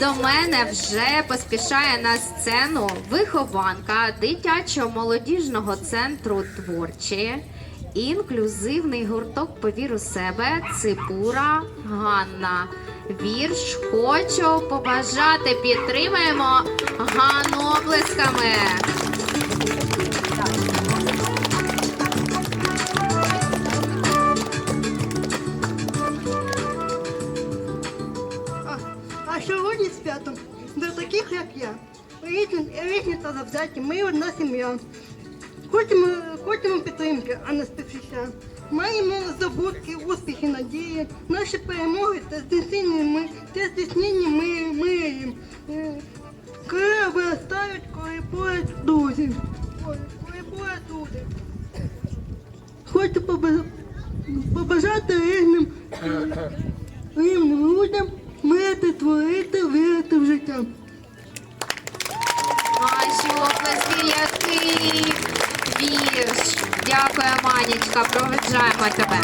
До мене вже поспішає на сцену вихованка дитячо-молодіжного центру творчі, інклюзивний гурток «Повір у себе Ципура Ганна. Вірш хочу побажати. Підтримаємо Ганну оплесками. А сьогодні свято для таких, як я. Різні, різні та завзяті, ми одна сім'я. Хочемо, хочемо підтримки, а не співчуття. Маємо здобутки, успіхи, надії, наші перемоги та здійснення ми, та здійснення ми, ми. Е, Коли виростають, коли поряд друзі. Коли поряд друзі. Хочу побажати різним рівним людям мріяти, творити, вірити в життя. Ваші оплески, який вірш. Дякую, Манічка. Проведжаємо тебе.